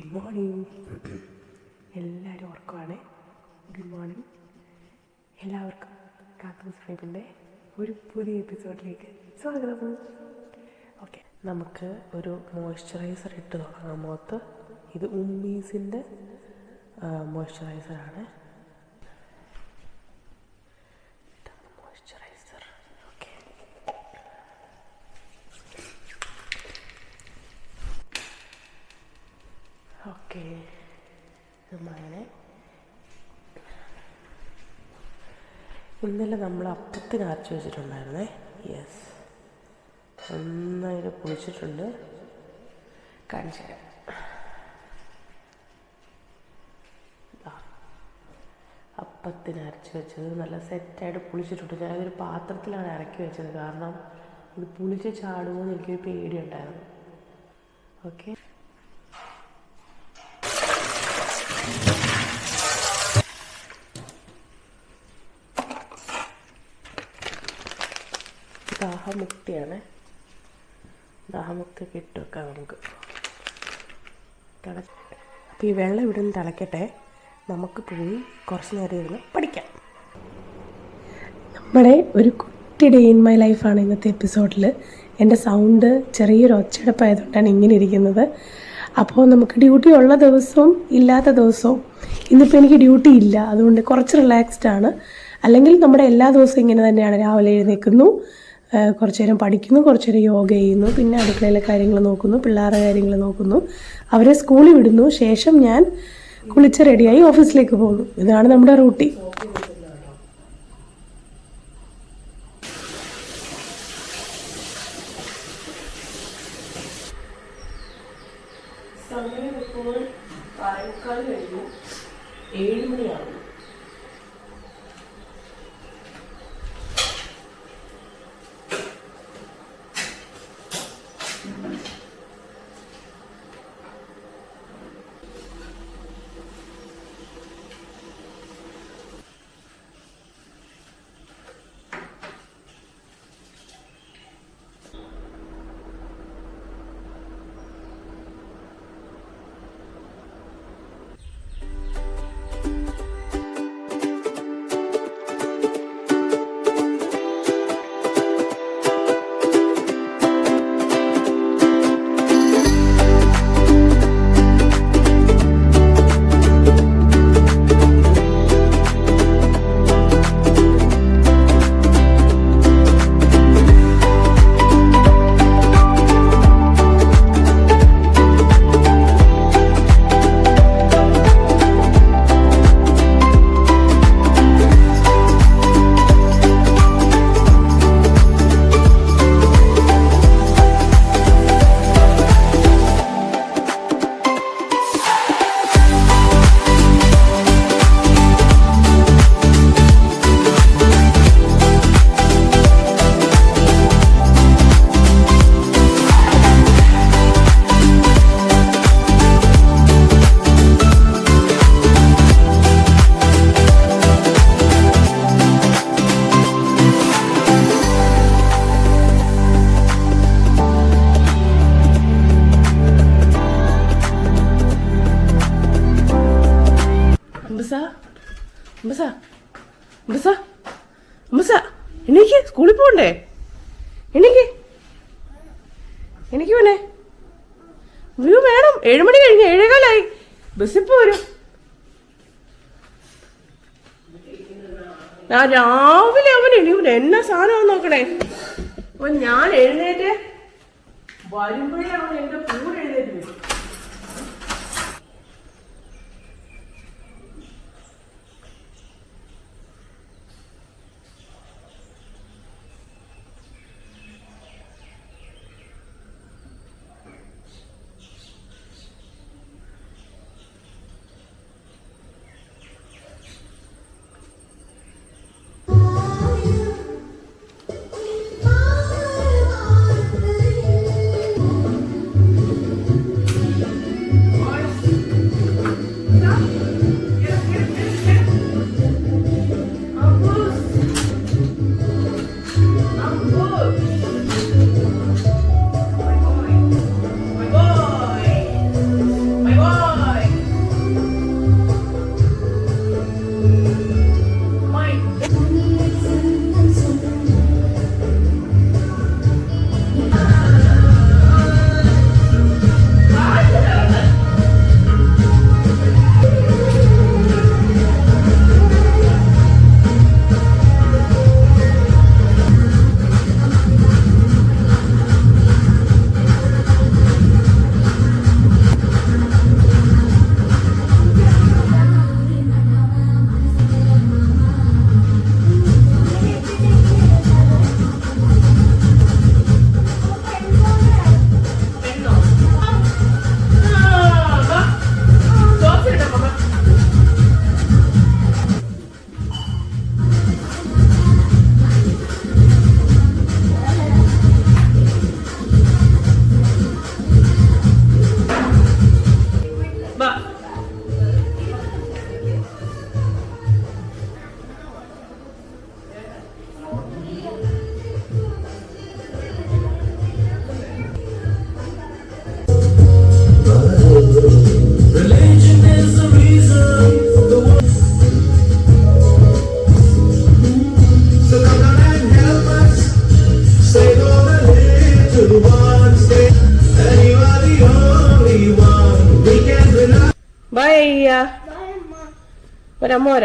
Good morning എല്ലാവരും ഉറക്കമാണ് good morning എല്ലാവർക്കും കാത്തൂസ് ഫൈബിന്റെ ഒരു പുതിയ എപ്പിസോഡിലേക്ക് സ്വാഗതം. ഓക്കെ നമുക്ക് ഒരു മോയ്സ്ചറൈസർ ഇട്ട് തുടങ്ങാം മുഖത്ത് ഇത് ഉമ്മീസിന്റെ മോയ്സ്ചറൈസറാണ് മോയ്സ്ചറൈസർ ഓക്കെ നമ്മളങ്ങനെ. ഇന്നലെ നമ്മൾ അപ്പത്തിന് അരച്ച് വെച്ചിട്ടുണ്ടായിരുന്നേ. യെസ് നന്നായിട്ട് പൊളിച്ചിട്ടുണ്ട് കാണിച്ചു തരാം. അപ്പത്തിന് അരച്ച് വെച്ചത് നല്ല സെറ്റായിട്ട് പുളിച്ചിട്ടുണ്ട് ഞാനതൊരു പാത്രത്തിലാണ് ഇറക്കി വെച്ചത്. കാരണം ഇത് പുളിച്ച് ചാടുമോ എന്ന് എനിക്കൊരു പേടിയുണ്ടായിരുന്നു. ഓക്കെ. ദാഹമുക്തിയാണ് ദാഹമുക്തി കിട്ടുമൊക്കെ നമുക്ക്. തിള അപ്പോൾ ഈ വെള്ളം ഇവിടെ നിന്ന് തിളക്കട്ടെ. നമുക്ക് പോയി കുറച്ച് നേരം ഇരുന്ന് പഠിക്കാം. നമ്മുടെ ഒരു കുട്ടി ഡേ ഇൻ മൈ ലൈഫാണ് ഇന്നത്തെ എപ്പിസോഡിൽ എന്റെ സൗണ്ട് ചെറിയൊരു ഒച്ചടപ്പായതുകൊണ്ടാണ് ഇങ്ങനെ ഇരിക്കുന്നത്. അപ്പോൾ നമുക്ക് ഡ്യൂട്ടി ഉള്ള ദിവസവും ഇല്ലാത്ത ദിവസവും ഇന്നിപ്പോൾ എനിക്ക് ഡ്യൂട്ടി ഇല്ല. അതുകൊണ്ട് കുറച്ച് റിലാക്സ്ഡ് ആണ്. അല്ലെങ്കിൽ നമ്മുടെ എല്ലാ ദിവസവും ഇങ്ങനെ തന്നെയാണ് രാവിലെ എഴുന്നേൽക്കുന്നു. കുറച്ച് നേരം പഠിക്കുന്നു കുറച്ച് നേരം യോഗ ചെയ്യുന്നു പിന്നെ അടുക്കളയിലെ കാര്യങ്ങൾ നോക്കുന്നു പിള്ളേരുടെ കാര്യങ്ങൾ നോക്കുന്നു. അവരെ സ്കൂളിൽ വിടുന്നു. ശേഷം ഞാൻ കുളിച്ച് റെഡിയായി ഓഫീസിലേക്ക് പോകുന്നു. ഇതാണ് നമ്മുടെ റൂട്ടീൻ വ്യൂ വേണം. ഏഴുമണി കഴിഞ്ഞ് ഏഴേകാലായി. ബസ്സിപ്പോ വരും ഞാൻ രാവിലെ അവൻ എണീക്കൂല എന്നാ സാധനം നോക്കണേ? അപ്പൊ ഞാൻ എഴുന്നേറ്റ് വരുമ്പോഴേ അവൻ എന്റെ ബൈ Bora, amor.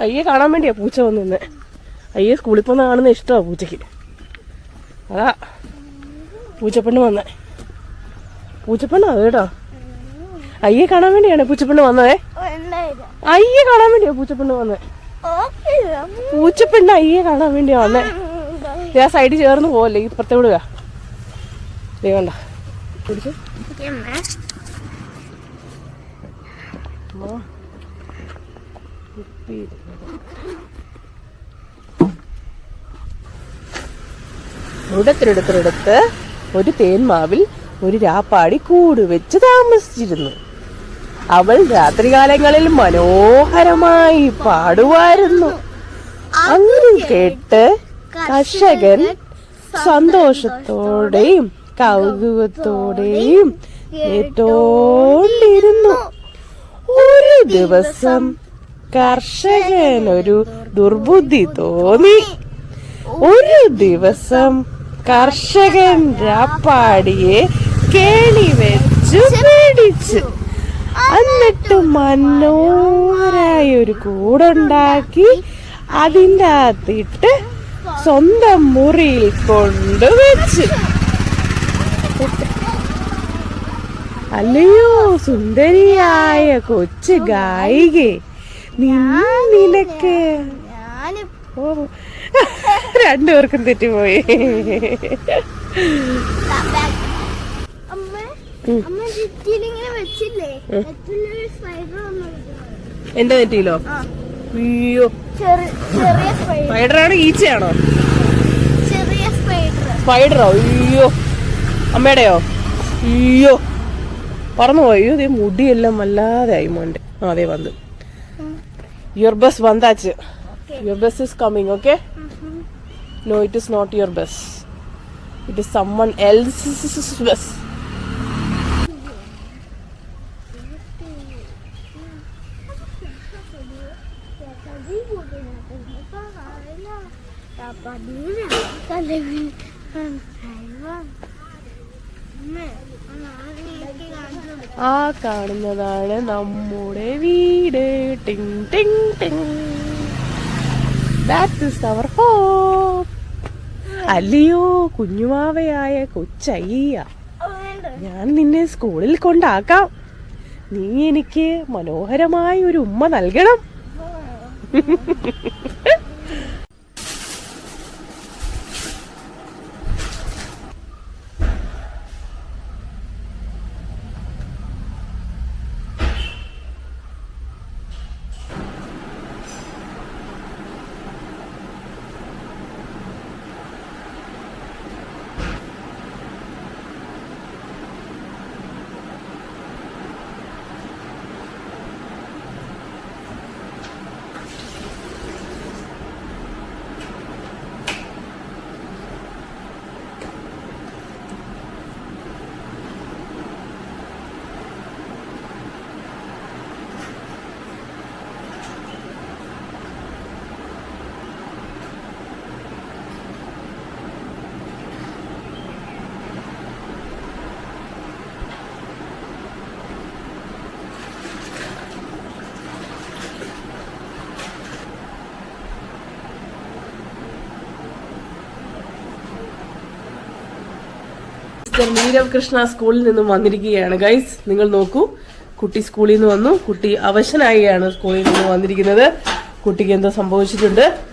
അയ്യെ കാണാൻ വേണ്ടിയാ പൂച്ച വന്നിന്ന് അയ്യെ സ്കൂളിൽ പോകുന്ന കാണുന്ന ഇഷ്ടമാ പൂച്ചയ്ക്ക്. അതാ. പൂച്ചപ്പെണ്ണ് വന്നേ. പൂച്ചപ്പെണ്ണാ അത് കേട്ടോ. അയ്യെ കാണാൻ വേണ്ടിയാണ് പൂച്ചപ്പെണ്ണ് വന്നതേ. അയ്യെ കാണാൻ വേണ്ടിയാ പൂച്ചപ്പെണ്ണ് വന്നേ. പൂച്ചപ്പെണ്ണ് അയ്യെ കാണാൻ വേണ്ടിയാ വന്നേ. ദേ ആ സൈഡിൽ ചേർന്ന് പോവല്ലേ? ഇപ്പുറത്തെ വിടുക ദേ കണ്ട? പിടിച്ച്. ഒരു തേന്മാവിൽ ഒരു രാപ്പാടി കൂട് വെച്ച് താമസിച്ചിരുന്നു. അവൾ രാത്രികാലങ്ങളിൽ മനോഹരമായി പാടുവായിരുന്നു. അങ്ങനെ കേട്ട് കർഷകൻ സന്തോഷത്തോടെയും കൗതുകത്തോടെയും ഒരു ദിവസം കർഷകൻ ഒരു ദുർബുദ്ധി തോന്നി. ഒരു ദിവസം കർഷകൻ രാപ്പാടിയെ കേണി വെച്ചു പേടിച്ചു എന്നിട്ട് മനോഹരായ ഒരു കൂടുണ്ടാക്കി അതിന്റെ അകത്തിട്ട് സ്വന്തം മുറിയിൽ കൊണ്ടുവച്ച് അല്ലയോ സുന്ദരിയായ കൊച്ചു ഗായിക നീ നിനക്ക് ഓ രണ്ടുപേർക്കും തെറ്റിപ്പോയി. എന്താ അമ്മ അയ്യോ. സ്പൈഡറാണോ ഈച്ചയാണോ? സ്പൈഡറോ അയ്യോ. അമ്മയുടെയോ? അയ്യോ. പറന്നു അയ്യോ അതേ മുടിയെല്ലാം വല്ലാതെ ആയി മോന്റെ. ആ അതെ വന്ന്. Your bus വന്നാച്ച്. Your bus is coming okay no it is not your bus it is someone else bus ആ കാണുന്നതാണ് നമ്മുടെ വീട്. ടിങ് ടിങ് ടിങ്. ദാറ്റ് അവർ ഹോം അല്ലയോ കുഞ്ഞുമാവയായ കൊച്ചയ്യ. ഞാൻ നിന്നെ സ്കൂളിൽ കൊണ്ടാക്കാം. നീ എനിക്ക് മനോഹരമായ ഒരു ഉമ്മ നൽകണം. മിസ്റ്റർ നീരവ് കൃഷ്ണ സ്കൂളിൽ നിന്നും വന്നിരിക്കുകയാണ്. ഗൈസ് നിങ്ങൾ നോക്കൂ. കുട്ടി സ്കൂളിൽ നിന്ന് വന്നു. കുട്ടി അവശനായിയാണ് സ്കൂളിൽ നിന്ന് വന്നിരിക്കുന്നത്. കുട്ടിക്ക് എന്തോ സംഭവിച്ചിട്ടുണ്ട്.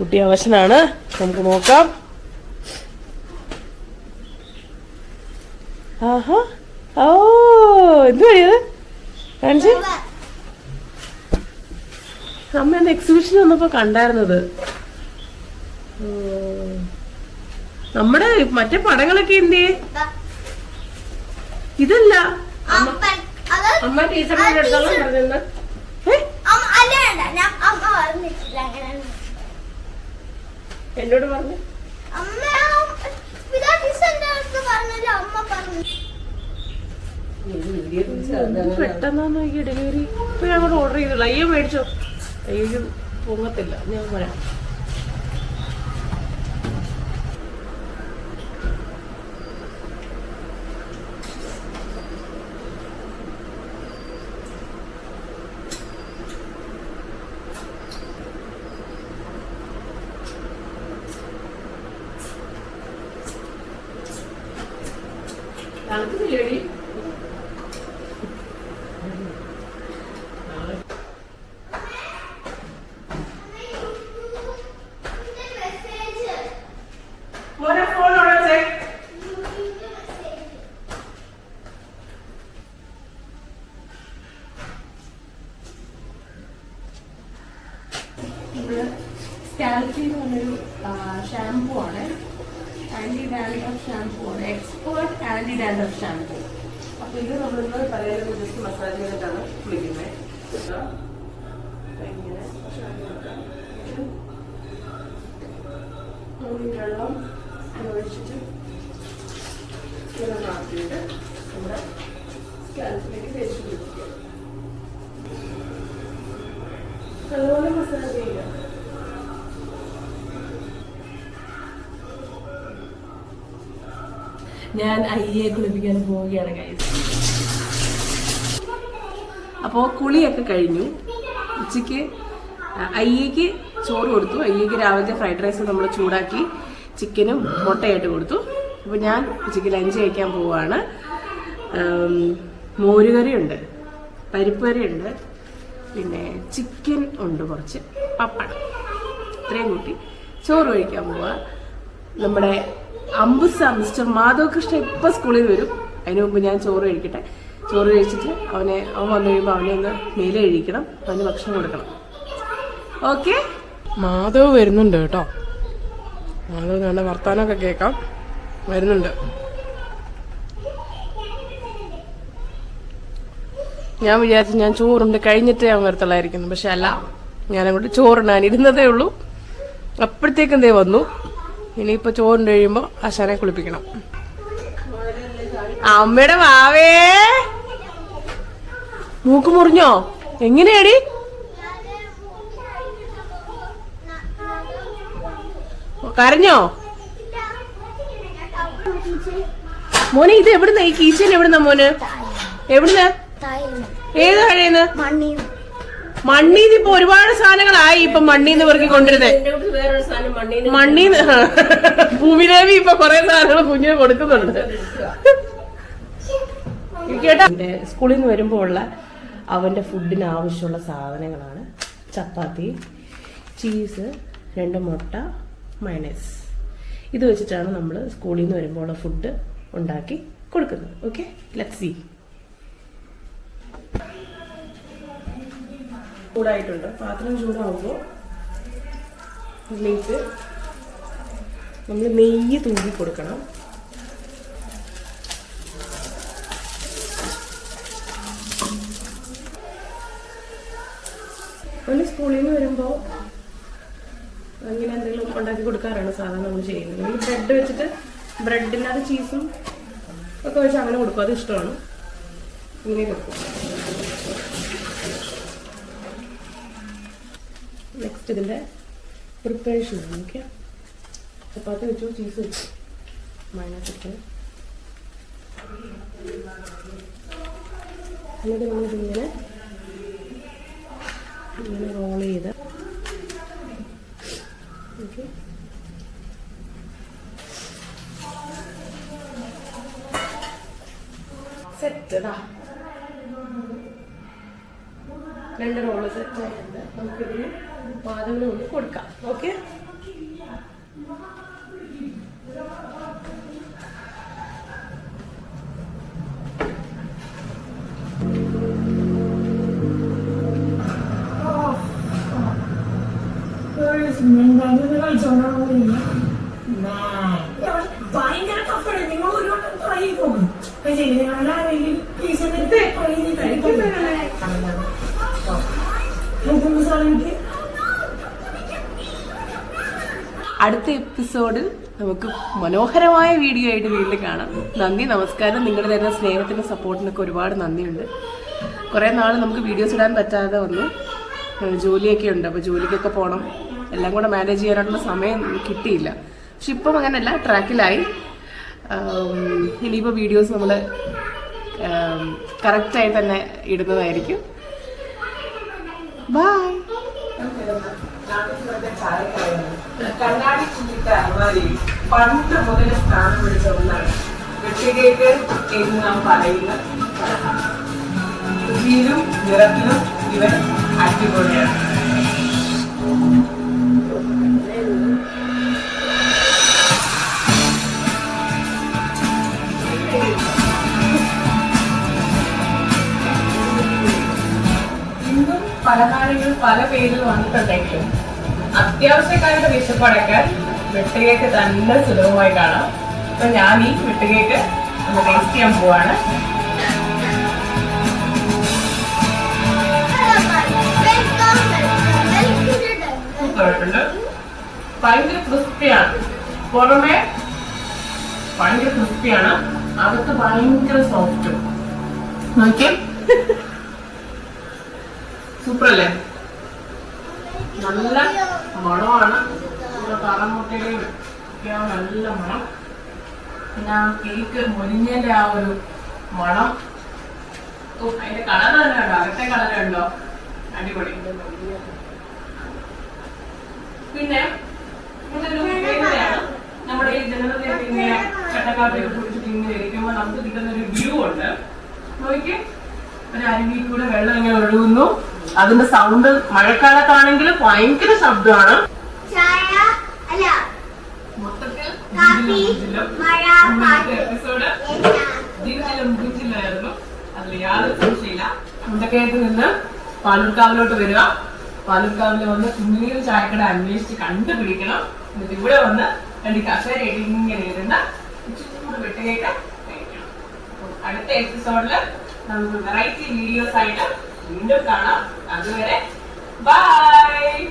കുട്ടി അവശനാണ്. നമുക്ക് നോക്കാം. ആഹാ. ഓ എന്ത് കഴിയത് എക്സിബിഷൻ വന്നപ്പോ കണ്ടായിരുന്നത്. ഉം. നമ്മുടെ മറ്റേ പടങ്ങളൊക്കെ എന്തേ? ഇതല്ല. അമ്മ പറഞ്ഞെന്ന് എന്നോട് പറഞ്ഞു? അമ്മ വിതാ അടുത്ത് പറഞ്ഞല്ലോ അമ്മ പറഞ്ഞു. പെട്ടെന്നാന്ന് നോക്കി ഡെലിവറി ഇപ്പൊ ഞാൻ അങ്ങോട്ട് ഓർഡർ ചെയ്തില്ല അയ്യോ മേടിച്ചോ. അയ്യോ പൊങ്ങത്തില്ല. ഞാൻ വരാം. തണുക്കുന്നില്ലേടി. സ്കാൽപ്പി എന്ന് പറഞ്ഞൊരു ഷാംപൂ ആണ്. ആന്റി ഡാൻഡ്രഫ് ഷാംപൂ ആണ് എക്സ്പേർട്ട് ആന്റി ഡാൻഡ്രഫ് ഷാംപൂ അപ്പൊ ഇത് നമ്മളിന്ന് തലയിൽ ജസ്റ്റ് മസാജ് ചെയ്തിട്ടാണ് കുളിക്കുന്നത്? ഇങ്ങനെ വെള്ളം ഒഴിച്ചിട്ട് ഇങ്ങനെ മാറ്റിയിട്ട് നമ്മുടെ സ്കാൽപ്പിലേക്ക് തേച്ച് പിടിപ്പിക്കുക നല്ലപോലെ മസാജ് ചെയ്യുക. ഞാൻ അയ്യെ കുളിപ്പിക്കാൻ പോവുകയാണ് കഴിച്ചത് അപ്പോൾ കുളിയൊക്കെ കഴിഞ്ഞു. ഉച്ചയ്ക്ക് അയ്യയ്ക്ക് ചോറ് കൊടുത്തു. അയ്യയ്ക്ക് രാവിലത്തെ ഫ്രൈഡ് റൈസ് നമ്മൾ ചൂടാക്കി ചിക്കനും മുട്ടയായിട്ട് കൊടുത്തു. അപ്പോൾ ഞാൻ ഉച്ചയ്ക്ക് ലഞ്ച് കഴിക്കാൻ പോവുകയാണ്. മോരുകറിയുണ്ട് പരിപ്പ് കറിയുണ്ട് പിന്നെ ചിക്കൻ ഉണ്ട് കുറച്ച് പപ്പടം. ഇത്രയും കൂട്ടി ചോറ് കഴിക്കാൻ പോവുക. നമ്മുടെ അമ്പുസ മിസ്റ്റർ മാധവ് കൃഷ്ണ ഇപ്പം സ്കൂളിൽ വരും. അതിന് മുമ്പ് ഞാൻ ചോറ് കഴിക്കട്ടെ. ചോറ് കഴിച്ചിട്ട് അവനെ അവൻ വന്നു കഴിയുമ്പോൾ അവനെ ഒന്ന് മേലെ കഴിക്കണം അവന് ഭക്ഷണം കൊടുക്കണം. ഓക്കെ? മാധവ് വരുന്നുണ്ട് കേട്ടോ. മാധവ് നല്ല വർത്താനമൊക്കെ കേൾക്കാം. വരുന്നുണ്ട്. ഞാൻ വിചാരിച്ചു ഞാൻ ചോറുണ്ട് കഴിഞ്ഞിട്ടേ അവൻ വരത്തുള്ളായിരിക്കുന്നു. പക്ഷെ അല്ല ഞാനങ്ങോട്ട് ചോറുണ്ണാൻ ഇരുന്നതേ ഉള്ളൂ. അപ്പോഴത്തേക്കും ദേ വന്നു? ഇനിയിപ്പോ ചോറിന് കഴിയുമ്പോ ആശാനെ കുളിപ്പിക്കണം. അമ്മയുടെ വാവേ! മൂക്ക് മുറിഞ്ഞോ? എങ്ങനെയാടി? കരഞ്ഞോ? മോനെ ഇത് എവിടുന്ന? ഈ കീച്ചൻ എവിടുന്ന മോന്? എവിടുന്ന? ഏത് കഴിയുന്നു മണ്ണീന്ന് ഇപ്പൊ ഒരുപാട് സാധനങ്ങളായി ഇപ്പൊ മണ്ണീന്ന് പെറുക്കി കൊണ്ടിരുന്നേ മണ്ണീന്ന് ഭൂമിദേവി ഇപ്പൊ കുറെ സാധനങ്ങൾ കുഞ്ഞിന് കൊടുക്കുന്നുണ്ട്. കേട്ടാ സ്കൂളിൽ നിന്ന് വരുമ്പോ ഉള്ള അവന്റെ ഫുഡിന് ആവശ്യമുള്ള സാധനങ്ങളാണ്. ചപ്പാത്തി ചീസ് രണ്ട് മുട്ട മയണൈസ് ഇത് വെച്ചിട്ടാണ് നമ്മൾ സ്കൂളിൽ നിന്ന് വരുമ്പോൾ ഉള്ള ഫുഡ് ഉണ്ടാക്കി കൊടുക്കുന്നത്. ഓക്കെ ലെറ്റ് സി ചൂടായിട്ടുണ്ട്. പാത്രം ചൂടാവുമ്പോൾ ഇതിലേക്ക് നമ്മൾ നെയ്യ് തൂക്കി കൊടുക്കണം. അവന് സ്കൂളിൽ നിന്ന് വരുമ്പോൾ ഇങ്ങനെ എന്തെങ്കിലും ഉണ്ടാക്കി കൊടുക്കാറാണ് സാധാരണ നമ്മൾ ചെയ്യുന്നത്. ഈ ബ്രെഡ് വെച്ചിട്ട് ബ്രെഡിനകത്ത് ചീസും ഒക്കെ വെച്ച് അങ്ങനെ കൊടുക്കും. അത് ഇഷ്ടമാണ്. ഇങ്ങനെ കൊടുക്കും. നെക്സ്റ്റ് ഇതിന്റെ പ്രിപ്പറേഷൻ ആണ്. ഓക്കെ ചപ്പാത്തി വെച്ചു ചീസ് വെച്ചു. മൈനസ് ഇട്ട് എന്നിട്ട് നമ്മളിതിങ്ങനെ ഇങ്ങനെ റോൾ ചെയ്ത്. ഓക്കെ സെറ്റ് രണ്ട് റോൾ സെറ്റ് ആയിട്ടുണ്ട്. നമുക്കിതിന് വാതകൾ കൊണ്ട് കൊടുക്കാം. ഓക്കെ ഭയങ്കര ടഫാണ് നിങ്ങൾ ഒരു വട്ടം ട്രൈ ചെയ്ത്? നോക്കും അടുത്ത എപ്പിസോഡിൽ നമുക്ക് മനോഹരമായ വീഡിയോ ആയിട്ട് വീണ്ടും കാണാം. നന്ദി നമസ്കാരം. നിങ്ങളുടെ തരുന്ന സ്നേഹത്തിനും സപ്പോർട്ടിനൊക്കെ ഒരുപാട് നന്ദിയുണ്ട്. കുറേ നാൾ നമുക്ക് വീഡിയോസ് ഇടാൻ പറ്റാതെ വന്നു. ജോലിയൊക്കെ ഉണ്ട്. അപ്പോൾ ജോലിക്കൊക്കെ പോകണം എല്ലാം കൂടെ മാനേജ് ചെയ്യാനായിട്ടുള്ള സമയം കിട്ടിയില്ല. പക്ഷെ ഇപ്പം അങ്ങനെയല്ല ട്രാക്കിലായി. ഇനിയിപ്പോൾ വീഡിയോസ് നമ്മൾ കറക്റ്റായി തന്നെ ഇടുന്നതായിരിക്കും. ബൈ കണ്ണാടി ചുറ്റിട്ട അലമാരി പണ്ട് മുതൽ സ്ഥാനം പിടിച്ച ഒന്നാണ് വെട്ടുകേക്ക് എന്ന് നാം പറയുന്ന. രുചിയിലും നിറത്തിലും ഇവൻ അടിപൊളിയാണ് ഇന്നും പലഹാരങ്ങൾ പല പേരിൽ വന്നിട്ടുണ്ടെങ്കിലും അത്യാവശ്യക്കാരുടെ വിശപ്പടക്കാൻ വെട്ടുകേക്ക് തന്നെ സുലഭമായി കാണാം. അപ്പൊ ഞാൻ ഈ വെട്ടുകേക്ക് ഒന്ന് ടേസ്റ്റ് ചെയ്യാൻ പോവാണ്. ഭയങ്കര ക്രിസ്പിയാണ്. പുറമെ ഭയങ്കര ക്രിസ്പിയാണ്. അകത്ത് ഭയങ്കര സോഫ്റ്റും നോക്കിയേ. സൂപ്പർ അല്ലേ? നല്ല മണമാണ്. തറമുട്ടയും ഒക്കെ നല്ല മണം. പിന്നെ ആ കേക്ക് മുരിഞ്ഞന്റെ ആ ഒരു മണം. അതിന്റെ കളർ തന്നെ ഉണ്ടോ അകത്തെ കളർ ഉണ്ടോ? അടിപൊളി. പിന്നെ നമ്മുടെ ഈ ജനറൽ ഇങ്ങനെ ചട്ടക്കാപ്പിയൊക്കെ കുടിച്ചിട്ട് ഇങ്ങനെ ഇരിക്കുമ്പോൾ നമുക്ക് കിട്ടുന്ന ഒരു വ്യൂ ഉണ്ട്. നോക്കി ഒരു അരുവിയിൽ കൂടെ വെള്ളം ഇങ്ങനെ ഒഴുകുന്നു. അതിന്റെ സൗണ്ട് മഴക്കാലത്താണെങ്കിൽ ഭയങ്കര ശബ്ദമാണ്. ചായ അല്ല. മൊത്തത്തിൽ കാപ്പി, മഴ, പാട്ട്. എപ്പിസോഡ് എന്നാ? ജീവിതത്തിലെ മുഞ്ചില്ലായിരുന്നു അതിൽ യാതൊരു സംശയമില്ല മുണ്ടക്കയത്ത് നിന്ന് പാലൂർക്കാവിലോട്ട് വരിക. പാലൂർക്കാവിൽ വന്ന് കുഞ്ഞുനീർ ചായക്കട അന്വേഷിച്ച് കണ്ടുപിടിക്കണം. എന്നിട്ട് ഇവിടെ വന്ന് രണ്ട് കസേരയിട്ട് ഇങ്ങനെ ഇരുന്ന് ചൂട് വെട്ടുകേക്ക് കഴിക്കണം അടുത്ത എപ്പിസോഡിൽ നമുക്ക് വെറൈറ്റി വീഡിയോസ് ആയിട്ട് വീണ്ടും കാണാം. അതുവരെ ബൈ